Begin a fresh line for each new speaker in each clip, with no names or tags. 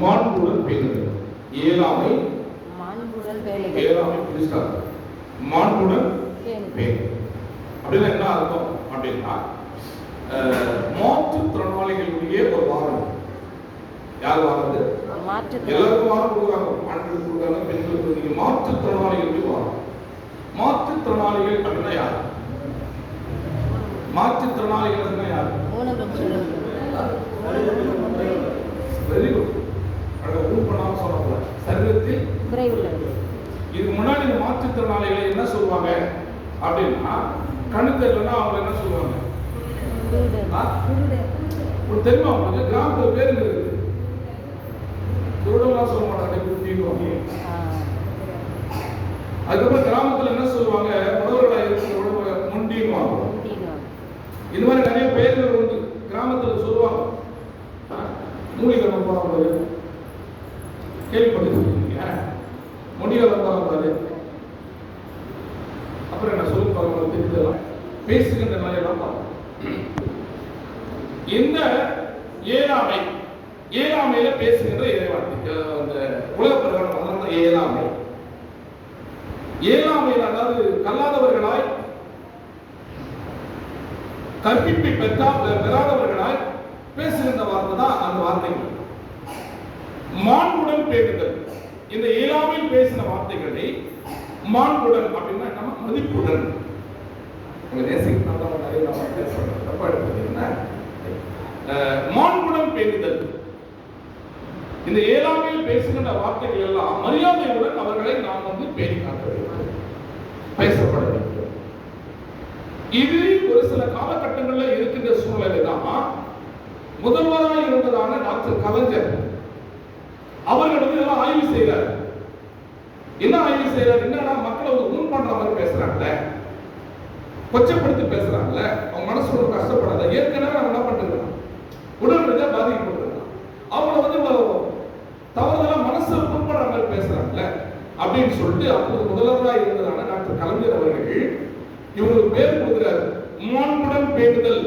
மாண்புடன் பேணுதல் ஏழாமை ஏழாமை புரிஸ்டார் மாண்புடன்
பேணுதல்.
அப்படின்னா என்ன அர்த்தம் அப்படின்னா மாற்றுத்திறனாளிகளுடைய ஒரு வாரம் யார் வாரது? எல்லாருக்கும் வாரம் கொடுக்குறாங்க. ஆண்களுக்கு கொடுக்குறாங்க பெண்களுக்கு வாரம். மாற்றுத்திறனாளிகள் அப்படின்னா யார்? மாற்றுத்திறனாளிகள் யார்?
ஊனமுற்ற
வெரி குட் பண்ணாம சொல்லக்கூடாது சரீரத்தில் இதுக்கு முன்னாடி இந்த மாற்றுத்திறனாளிகளை என்ன சொல்லுவாங்க அப்படின்னா கண்ணு தெரியலன்னா அவங்க என்ன சொல்லுவாங்க. உங்களுக்கு தெரியுமா உங்களுக்கு கிராமத்துல பேருங்க இருக்குது. குருடெல்லாம் சொல்ல மாட்டாங்க. அதுக்கப்புறம் கிராமத்துல என்ன சொல்லுவாங்க? உழவர்களா இருக்கிற முண்டிடுவாங்க
ஊட்டிடுவாங்க.
இந்த மாதிரி நிறைய பெயர்கள் உண்டு கிராமத்துல சொல்லுவாங்க ஆ, மூலிகை போறாங்க கேள்விப்பட்டிருக்கீங்க முடிகள் போறாங்க அப்புறம் என்ன சொல்லி பாருங்க தெரிஞ்சதெல்லாம் பேசுகின்ற நிலையெல்லாம் பார்ப்போம் இந்த ஏழாமை ஏழாமையில பேசுகின்ற இறைவார்த்தை அஹ் அந்த உலக பிரகாரம் வளர்ந்த ஏழாமை ஏழாமையில் அதாவது கல்லாதவர்களாய் கற்பிப்பை பெற்றா பெறாதவர்களாய் பேசுகின்ற வார்த்தை தான் அந்த வார்த்தைகள். மாண்புடன் பேசுதல் இந்த ஏழாமையில் பேசின வார்த்தைகளை மாண்புடன் அப்படின்னா நம்ம மதிப்புடன். தப்பா மாண்புடன் பேசுதல் இந்த ஏழாமையில் பேசுகின்ற வார்த்தைகள் எல்லாம் மரியாதையுடன் அவர்களை நாம் வந்து பேணி காக்க பேசப்பட வேண்டும் இது ஒரு சில காலகட்டங்களில் இருக்கின்ற சூழ்நிலை தான். முதல்வராக இருந்ததான டாக்டர் கலைஞர். அவர்கள் வந்து இதெல்லாம் ஆய்வு செய்யறாரு என்ன ஆய்வு செய்யறாரு என்னன்னா மக்களை வந்து ஊன் பண்ற மாதிரி பேசுறாங்கல்ல. கொச்சப்படுத்தி பேசுறாங்கல்ல. அவங்க மனசு ஒரு கஷ்டப்படாத. ஏற்கனவே அவன் என்ன பண்ணிருக்கான் உடல் ரீதியாக பாதிக்கப்படும் அவங்கள வந்து இவ்வளவு தவறுதலா மனசு புண்படுற மாதிரி பேசுறாங்கல்ல அப்படின்னு சொல்லிட்டு அப்போது முதல்வராக இருந்ததான டாக்டர் கலைஞர் அவர்கள் இவங்களுக்கு பேர் கொடுக்கிறார். மாண்புடன் பேசுதல்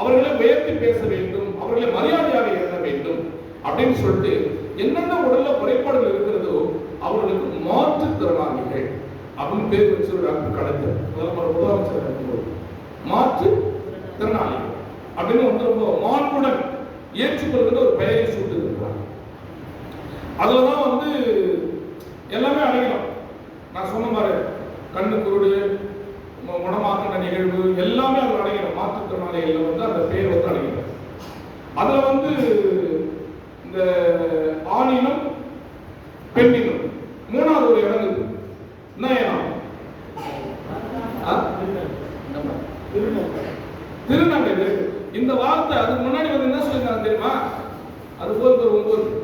அவர்களை உயர்த்தி பேச வேண்டும். அவர்களை மரியாதையாக எழுத வேண்டும் அப்படின்னு சொல்லிட்டு என்னென்ன உடல்ல குறைபாடுகள் இருக்கிறதோ அவர்களுக்கு மாற்றுத்திறனாளிகள் அப்படின்னு பேர் வச்சு டாக்டர் கலைஞர். முதல்வர் முதலமைச்சர் மாற்று திறனாளிகள் அப்படின்னு வந்து ரொம்ப மாண்புடன் ஏற்றுக்கொள்கிற ஒரு பெயரை சூட்டு இருக்கிறார் அதுலதான் வந்து எல்லாமே அடங்கலாம் நான் சொன்ன மாதிரி கண்ணு குருடு மு- குணமாக்கின நிகழ்வு எல்லாமே அதில் அடையணும். மாற்றுத்திறனாளிகளில் வந்து அந்த பேர் வந்து அடையணும். அதில் வந்து இந்த ஆணினம் பெண்ணினம் மூணாவது ஒரு இடம் இருக்கு. என்ன இடம்? திருநங்கை இந்த வார்த்தை அதுக்கு முன்னாடி வந்து என்ன சொல்லியிருக்காங்க தெரியுமா? அது போல் ஒரு ஒன்பது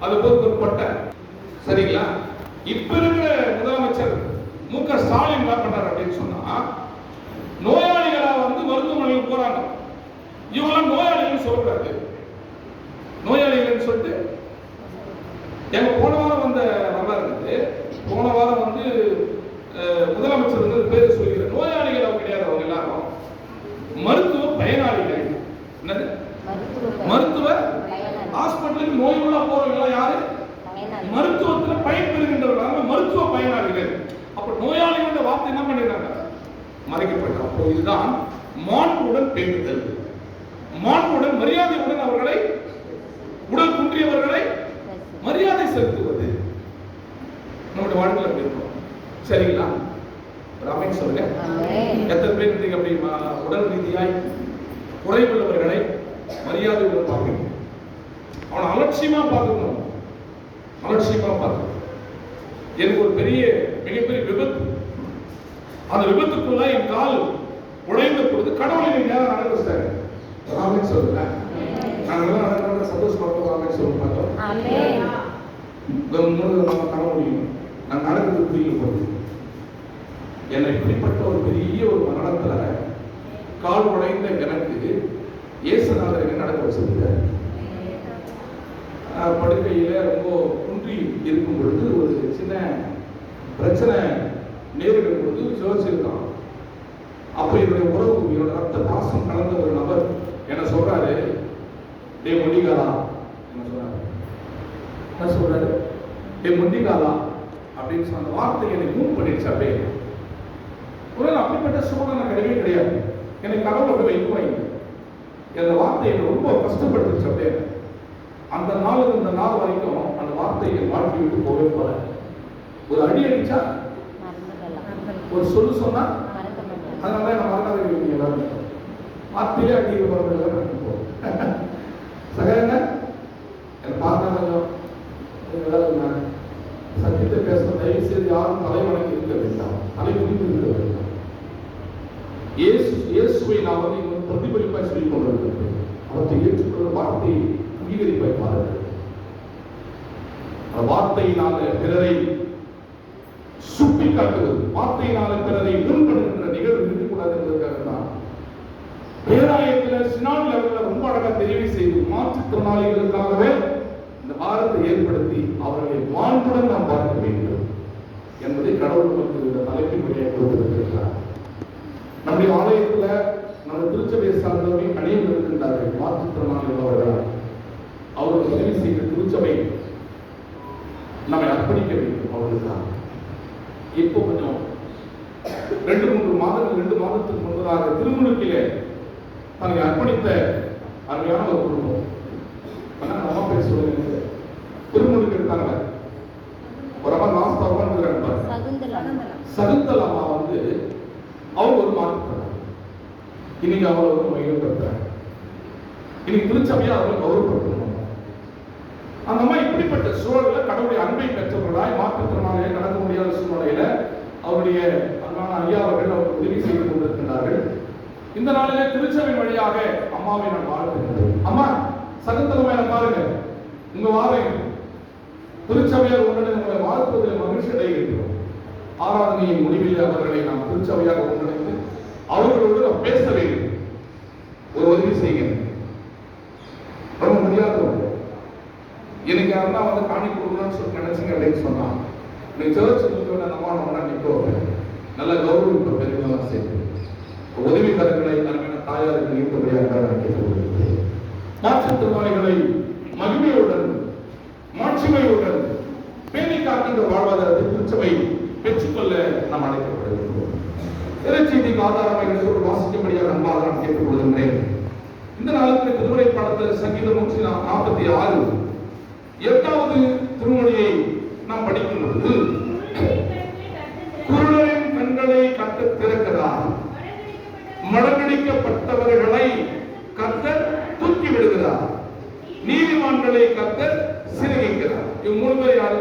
அது போல் ஒரு பட்டை சரிங்களா? இப்ப இருக்கிற முதலமைச்சர் மு க ஸ்டாலின் என்ன பண்றாரு அப்படின்னு சொன்னா நோயாளிகளா வந்து மருத்துவமனையில் போறாங்க. இவங்கெல்லாம் நோயாளிகள் சொல்லக்கூடாது. நோயாளிகள்னு சொல்லிட்டு எங்க போன வாரம் வந்த வரலாறு இருக்குது. போன வாரம் வந்து முதலமைச்சர் வந்து பேர் சொல்லி நோயாளிகள் அவங்க கிடையாது அவங்க எல்லாரும் மருத்துவ பயனாளிகள் என்னது
மருத்துவ
மருத்துவ
பயனாளி.
ஹாஸ்பிட்டலுக்கு நோய் உள்ள போறவங்க எல்லாம் யாரு
பயனாளி.
மருத்துவத்துல பயன் பெறுகின்றவர்கள் மருத்துவ பயனாளிகள் அப்ப நோயாளிகள் வார்த்தை என்ன பண்ணிடுறாங்க மறைக்கப்பட்ட அப்போ இதுதான் மாண்புடன் பேணுதல் மாண்புடன் மரியாதையுடன் அவர்களை உடல் குன்றியவர்களை மரியாதை செலுத்துவது நம்முடைய வாழ்க்கையில் அப்படி இருக்கும். சரிங்களா? ராமேன் சொல்லுங்க. எத்தனை பேர் இருந்தீங்க அப்படி உடல் ரீதியாய் குறைவுள்ளவர்களை மரியாதையுடன் பார்க்கணும். அவனை அலட்சியமா பார்க்கணும். அலட்சியமா பார்க்கணும். எனக்கு ஒரு பெரிய மிகப்பெரிய விபத்து. அந்த விபத்துக்குள்ள என் கால் உடைந்த பொழுது கடவுளை நீங்க நேரம் நடக்க வச்சிட்டாரு. ராமன் சொல்லுங்க. நாங்கெல்லாம் நடக்கிற சந்தோஷப்பட்டோம் ராமன் சொல்ல மாட்டோம் நம்ம காண முடியும். நான் நடக்கிறது புரிய போகுது என்னை இப்படிப்பட்ட ஒரு பெரிய ஒரு மரணத்துல கால் உடைந்த எனக்கு இயேசுநாதர் என்ன நடக்க வச்சிருக்காரு ஆஹ் படுக்கையில ரொம்ப குன்றி இருக்கும் பொழுது ஒரு சின்ன பிரச்சனை நேரிடும் பொழுது ஜோதிச்சிருக்கான் அப்ப என்னுடைய உறவு என்னோட ரத்த பாசம் கலந்த ஒரு நபர் என்ன சொல்றாரு? டே மொழிகாரா என்ன சொல்றாரு என்ன சொல்றாரு முந்திகாலா அப்படின்னு சொன்ன வார்த்தை என்னை மூவ் பண்ணிடுச்சு அப்படியே. ஒரு நாள் அப்படிப்பட்ட சூழ்நிலை கிடையவே கிடையாது. எனக்கு கடவுளோட வைக்குவாங்க அந்த வார்த்தை என்னை ரொம்ப கஷ்டப்பட்டுருச்சு அப்படியே. அந்த நாள் இந்த நாள் வரைக்கும் அந்த வார்த்தை என் வாழ்க்கை விட்டு போகவே போல ஒரு அடி அடிச்சா ஒரு சொல்லு சொன்னா அதனால தான் நான் மறக்காத இருக்கீங்க எல்லாரும் வார்த்தையிலே அடி போகிறது எல்லாம் சகோதரங்க என்னை பார்த்தா கொஞ்சம் கொஞ்சம் வேலை இருந்தாங்க சத்தியத்தை பேச தயவு செய்து யாரும் தலை இருக்க வேண்டாம். தலை குனிந்து இருக்க வேண்டாம். இயேசு இயேசுவை நான் வந்து இன்னும் பிரதிபலிப்பாய் சொல்லிக் கொண்டிருக்கிறேன் அவற்றை ஏற்றுக்கொள்ள வார்த்தையை அங்கீகரிப்பாய் பாருங்கள். வார்த்தையினால பிறரை சுட்டி காட்டுவது வார்த்தையினால பிறரை முன்படுகின்ற நிகழ்வு இருக்கக்கூடாது என்பதற்காக தான். பேராயத்தில் சினான் லெவல்ல ரொம்ப அழகாக தெரிவு செய்து மாற்றுத்திறனாளிகளுக்காகவே இந்த வாரத்தை ஏற்படுத்தி அவர்களை மாண்புடன் நாம் பார்க்க வேண்டும். கடவுள் நமக்கு இந்த தலைப்பின் வழியாக கொடுத்திருக்கிறார் நம்முடைய ஆலயத்துல நம்ம திருச்சபையை சார்ந்தவர்கள் அநேகம் இருக்கின்றார்கள் மாற்றுத்திறனாளிகள் அவர்கள் அவர்கள் உதவி செய்த திருச்சபை நம்மை அர்ப்பணிக்க வேண்டும் அவர்களுக்காக இப்போ கொஞ்சம் ரெண்டு மூன்று மாதங்கள் ரெண்டு மாதத்துக்கு முன்பதாக திருமுழுக்கிலே தனக்கு அர்ப்பணித்த அருமையான ஒரு குடும்பம். ஆனா நம்ம பேர் திருமுழுக்கு ஒரு அம்மா லாஸ்ட் உட்காந்துருக்காங்க
சகுந்தலம்
சகுந்தல் அம்மா வந்து அவங்க ஒரு மாற்றம் இன்னைக்கு அவளை ஒரு மகிழ்ப்படுத்துறாங்க இன்னைக்கு திருச்சபையா அவங்களை கௌரவப்படுத்தணும். அந்த அம்மா இப்படிப்பட்ட சூழல்ல கடவுளுடைய அன்பை பெற்றவர்களாய் மாற்றுத்திறனாளியை நடக்க முடியாத சூழ்நிலையில அவருடைய அன்பான ஐயா அவர்கள் அவர் உதவி செய்து கொண்டிருக்கிறார்கள் இந்த நாளிலே திருச்சபை வழியாக அம்மாவை நான் வாழ்த்துகிறேன் அம்மா சகுந்தலமா பாருங்க. உங்க வாரம் திருச்சபையால் உடனே உங்களை வாழ்த்துவதில் மகிழ்ச்சி அடைகின்றோம். ஆராதனையின் முடிவில் அவர்களை நாம் திருச்சபையாக ஒன்றிணைந்து அவர்களோடு நாம் பேச வேண்டும். ஒரு உதவி செய்கிறேன் ரொம்ப முடியாதவங்க எனக்கு யாருன்னா வந்து காணி கொடுக்கணும்னு சொல்லி நினைச்சிங்க அப்படின்னு சொன்னா நீ சர்ச் முடிஞ்சோட நம்ம நம்ம நிற்கிறோம் நல்ல கௌரவிப்பு பெருமையெல்லாம் சேர்த்து உதவிக்கரங்களை அருமையான தாயாருக்கு நீட்டபடியாக மாற்றுத்திறனாளிகளை மகிமையுடன் மாட்சிமையுடன் பேணி காக்கின்ற வாழ்வாதாரத்தை திருச்சபை பெற்றுக்கொள்ள நாம் அழைக்கப்படுகிறோம் இறைச்செய்திக்கு ஆதாரமாக ஒரு வாசிக்கும்படியாக அன்பாக நான் கேட்டுக்கொள்கின்றேன். இந்த நாளுக்கு திருமுறை பாடத்தில் சங்கீதம் நூற்றி நாற்பத்தி ஆறு. எட்டாவது திருமொழியை நாம் படிக்கும் பொழுது குருடரின் கண்களை கத்த திறக்கிறார் மடங்கடிக்கப்பட்டவர்களை கத்தர் தூக்கி விடுகிறார். நீதிமான்களை கத்தர் சிறுகிக்கிறார் இவங்க மூணு பேர் யாரு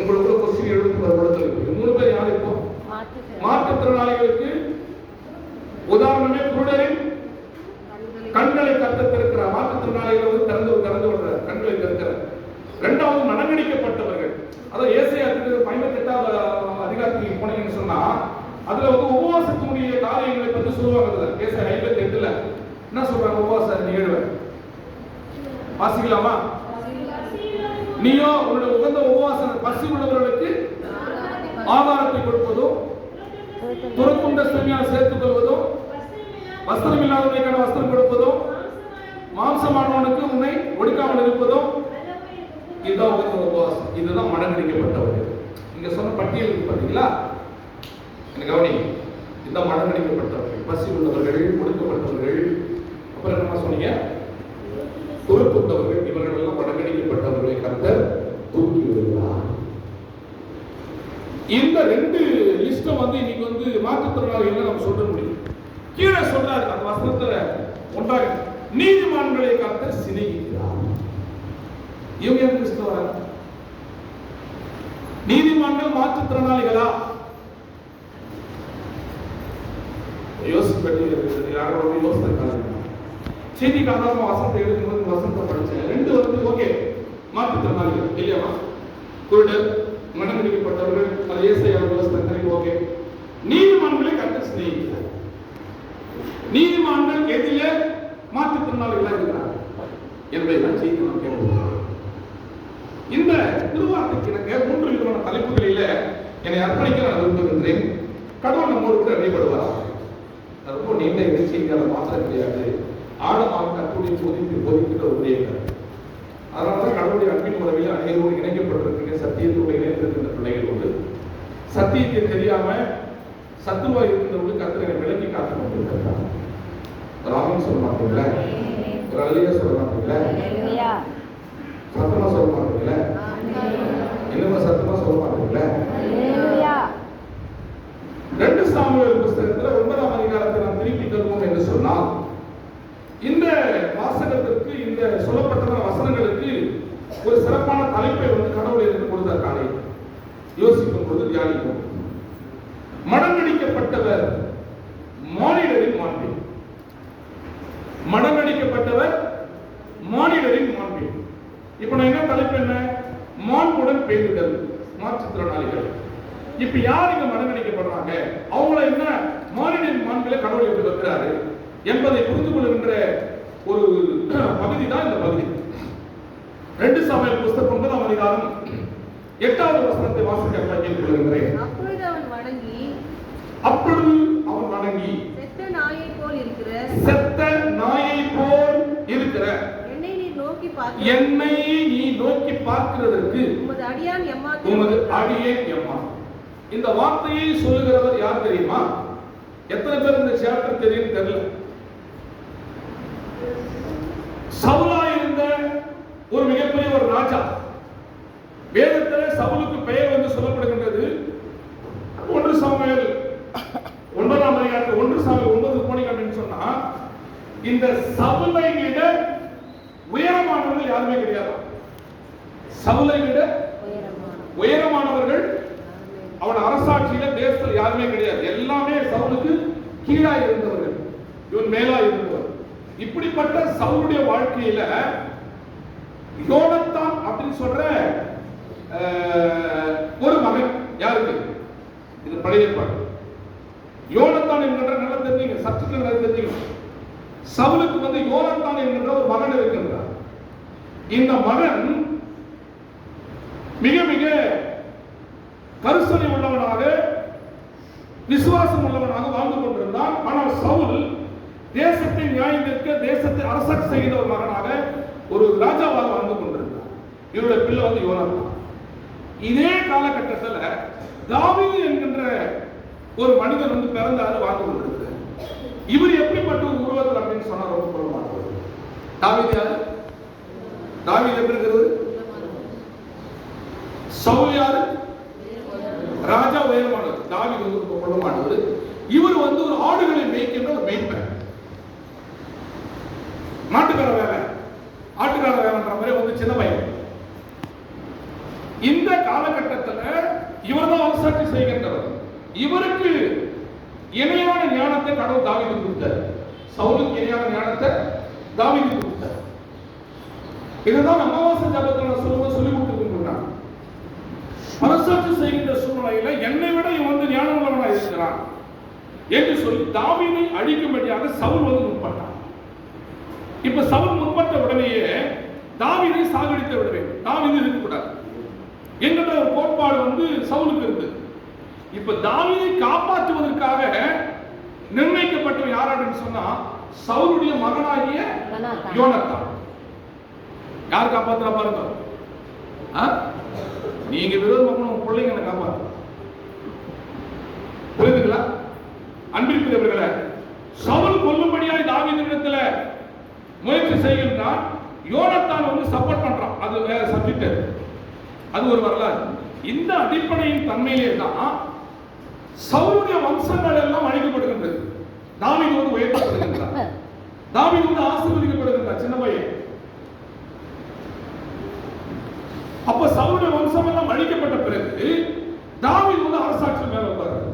உங்களுக்கு கொஸ்டின் எழுபத்தி ஒரு படத்தில் இருக்கு இவங்க மூணு பேர் யாரு இப்போ
மாற்றுத்திறன்
மாற்றுத்திறனாளிகளுக்கு உதாரணமே கண்களை கத்த மாற்றுத்திறனாளிகள் வந்து திறந்து திறந்து விடுறார் கண்களை திறக்கிறார். இரண்டாவது மனங்கடிக்கப்பட்டவர்கள். அதாவது ஏசையாத்துக்கு ஐம்பத்தி எட்டாவது அதிகாரத்துக்கு போனீங்கன்னு சொன்னா அதுல வந்து உபவாசத்தினுடைய காரியங்களை பற்றி சொல்லுவாங்க ஏசை ஐம்பத்தி எட்டுல என்ன சொல்றாங்க உபவாச நிகழ்வு? வாசிக்கலாமா? நீயோ உன்னுடைய உகந்த உபவாசம் பசி உள்ளவர்களுக்கு ஆதாரத்தை கொடுப்பதும் துறக்குண்ட ஸ்திரமியால் சேர்த்துக் கொள்வதும் வஸ்திரம் இல்லாதவனுக்கான வஸ்திரம் கொடுப்பதும் மாம்சமானவனுக்கு உன்னை ஒடுக்காமல் இருப்பதும் இதுதான் உகந்த உபவாசம் இதுதான் மடங்கடிக்கப்பட்டவர்கள். இங்க சொன்ன பட்டியல் பார்த்தீங்களா எனக்கு கவனி? இதுதான் மடங்கடிக்கப்பட்டவர்கள். பசி உள்ளவர்கள் ஒடுக்கப்பட்டவர்கள். அப்புறம் என்ன சொன்னீங்க? துறப்புண்டவர்கள் இவர்கள் எல்லாம் மடங்கடிக்கப்பட்டவர்களை கர்த்தர் தூக்கி விடுகிறார் இந்த ரெண்டு லிஸ்ட்டை வந்து இன்னைக்கு வந்து மாற்றுத்திறனாளிகள் நம்ம சொல்ல முடியும். கீழே சொல்றாரு அந்த வசனத்துல ஒன்றாக நீதிமான்களை காத்த சிநேகிக்கிறார். இவங்க எந்த கிறிஸ்தவர்? வராங்க நீதிமான்கள் மாற்றுத்திறனாளிகளா? யோசிப்படி யாரோட யோசிச்சிருக்காங்க செய்திக்கு ஆதாரமா வசனத்தை எழுதும்போது வசனத்தை படிச்சேன். ரெண்டு வந்து ஓகே மாற்றுத்திறனாளிகள் இல்லையாமா குருடர் மனமிடிக்கப்பட்டவர்கள் அது ஏசையார் ஓகே நீதிமான்களை கட்ட சிநேகிக்கிறார். நீதிமான்கள் எதில மாற்றுத்திறனாளிகளாக இருக்கிறார் என்பதை நான் செய்தி நாம் கேட்கிறோம் இந்த திருவார்த்தைக்கு எனக்கு மூன்று விதமான தலைப்புகளில என்னை அர்ப்பணிக்க நான் விரும்புகின்றேன். கடவுள் நம்மோடு கூட இடைப்படுவாரா அது ரொம்ப நீண்ட இடைச்செய்தி மாற்ற கிடையாது ஆழமாக கற்புடைய போதித்து போதிக்கிற ஒரு ஊழியர்கள் அதனால தான் கடவுளுடைய அன்பின் உதவியில் அனைவரோடு இணைக்கப்பட்டிருக்கீங்க சத்தியத்தோடு இணைந்திருக்கின்ற பிள்ளைகள் உண்டு. சத்தியத்தை தெரியாம சத்துருவா இருக்கின்றவர்கள் கத்திரை விலக்கி காத்து கொண்டிருக்கிறார். ராமன் சொல்ல மாட்டீங்களா அழியா சொல்ல மாட்டீங்களா சத்தமா சொல்ல மாட்டீங்களா இன்னும் சத்தமா சொல்ல மாட்டீங்களா ரெண்டு சாமுவேல் புஸ்தகத்துல ஒன்பதாம் அதிகாரத்தை நாம் திருப்பி தருவோம் என்று சொன்னால் இந்த வாசகத்திற்கு இந்த சொல்லப்பட்ட வசனங்களுக்கு ஒரு சிறப்பான தலைப்பை வந்து கடவுள் கொடுத்தார் காலை யோசிக்கும் பொழுது தியானிக்கும் மனங்கடிக்கப்பட்டவர் மானிடரின் மாண்பு. மனங்கடிக்கப்பட்டவர் மானிடரின் மாண்பு. இப்ப நான் என்ன தலைப்பு என்ன? மாண்புடன் பேசுதல் மாற்றுத்திறனாளிகள். இப்ப யார் இங்க மனங்கடிக்கப்படுறாங்க அவங்கள என்ன மானிடரின் மாண்பில கடவுள் எப்படி வைக்கிறாரு என்பதை புரிந்து கொள்கின்ற ஒரு பகுதி தான் இந்த பகுதி. ரெண்டு சமையல் புஸ்தகம் ஒன்பதாம் அதிகாரம் எட்டாவது வசனத்தை வாசிக்க பகிர்ந்து கொள்கின்றேன்
அப்பொழுது அவன் வணங்கி செத்த நாயைப் போல் இருக்கிற
செத்த நாயை போல் இருக்கிற
என்னை நீர் நோக்கி பார்த்து
என்னை நீ நோக்கி பார்க்கிறதற்கு
உமது அடியான் எம்மாத்திரம்
உமது அடியே எம்மா. இந்த வார்த்தையை சொல்லுகிறவர் யார் தெரியுமா? எத்தனை பேர் இந்த சாப்டர் தெரியும் தெரியல. சவுலா இருந்த ஒரு மிகப்பெரிய ஒரு ராஜா. வேதத்துல சவுலுக்கு பெயர் வந்து சொல்லப்படுகின்றது ஒன்று சாமுவேல். ஒன்பதாம் அதிகாரத்தில் ஒன்று சாமி ஒன்பது போனீங்க அப்படின்னு சொன்னா இந்த சவுலை விட உயரமானவர்கள் யாருமே கிடையாது. சவுலை விட உயரமானவர்கள் அவன் அரசாட்சியில தேசத்தில் யாருமே கிடையாது. எல்லாமே சவுலுக்கு கீழா இருந்தவர்கள் இவன் மேலா இருந்தவர். இப்படிப்பட்ட சவுளுடைய வாழ்க்கையில யோனத்தான் அப்படின்னு சொல்ற அஹ், ஒரு மகன் யாருக்கு? இது பழைய ஏற்பாடு யோனத்தான் என்கின்ற நல்லா தெரிஞ்சுங்க சற்று நல்லா தெரிஞ்சுங்க. சவுலுக்கு வந்து யோனத்தான் என்கின்ற ஒரு மகன் இருக்கின்றார். இந்த மகன் மிக மிக கருசனை உள்ளவனாக விசுவாசம் உள்ளவனாக வாழ்ந்து கொண்டிருந்தான். ஆனால் சவுல் தேசத்தை நியாயம் தேசத்தை அரசாட்சி செய்கிற ஒரு மகனாக ஒரு ராஜாவாக வாழ்ந்து கொண்டிருந்தார் இவருடைய பிள்ளை வந்து யோனாத்தான். இதே காலகட்டத்தில் ஒரு மனிதன் வந்து பிறந்தாரு வாழ்ந்து கொண்டிருக்கிறார். இவர் எப்படிப்பட்ட ஒரு உருவத்தில் அப்படின்னு சொன்னா ரொம்ப புறமானவர் தாவீது யாரு? தாவீது எப்படி இருக்கிறது? சவுல் யாரு? ராஜா உயரமானவர். தாவீது வந்து ரொம்ப குள்ளமானவர் இவர் வந்து ஒரு ஆடுகளை மேய்க்கின்ற ஒரு மேய்ப்பர். மாட்டுக்கார வேலை. ஆட்டுக்கார வேலைன்ற மாதிரி வந்து சின்ன பையன். இந்த காலகட்டத்துல இவர் தான் அரசாட்சி செய்கின்றவர். இவருக்கு இணையான ஞானத்தை கடவுள் தாவீது கொடுத்தார். சவுலுக்கு இணையான ஞானத்தை தாவீது கொடுத்தார். இதுதான் அமாவாசை ஜபத்தில் நான் சொல்லி கொடுத்துருக்கேன் மனசாட்சி செய்கின்ற சூழ்நிலையில என்னை விட இவன் வந்து ஞானமுள்ளவனாக இருக்கிறான் என்று சொல்லி தாவீதை அழிக்கும்படியாக சவுல் வந்து முற்பட்டான். இப்ப சவுல் முற்பட்ட உடனேயே தாவினை சாகடித்து விட வேண்டும். இருக்கக்கூடாது. என்கின்ற ஒரு கோட்பாடு வந்து சவுலுக்கு இருந்தது இப்ப தாவீதை காப்பாற்றுவதற்காக நிர்ணயிக்கப்பட்டவன் யார் அப்படின்னு சொன்னா சவுலுடைய மகனாகிய
யோனாத்தான்.
யார் காப்பாத்துறா பாருங்க? நீங்க விரோதம் உங்க பிள்ளைங்களை காப்பாத்து? புரியுதுங்களா அன்பிற்குரியவர்களே சவுல் கொல்லும்படியாய் தாவீதிடத்துல முயற்சி செய்கின்றான். யோனத்தான் வந்து சப்போர்ட் பண்றான். அது வேற சப்ஜெக்ட் அது. ஒரு வரலாறு. இந்த அடிப்படையின் தன்மையிலே தான் சவுளுடைய வம்சங்கள் எல்லாம் அழிக்கப்படுகின்றது. தாவீது வந்து உயர்த்தப்படுகின்றார் தாவீது வந்து ஆசீர்வதிக்கப்படுகின்றார் சின்ன பையன். அப்ப சவுளுடைய வம்சம் எல்லாம் அழிக்கப்பட்ட பிறகு தாவீது வந்து அரசாட்சி மேல உட்கார்றார்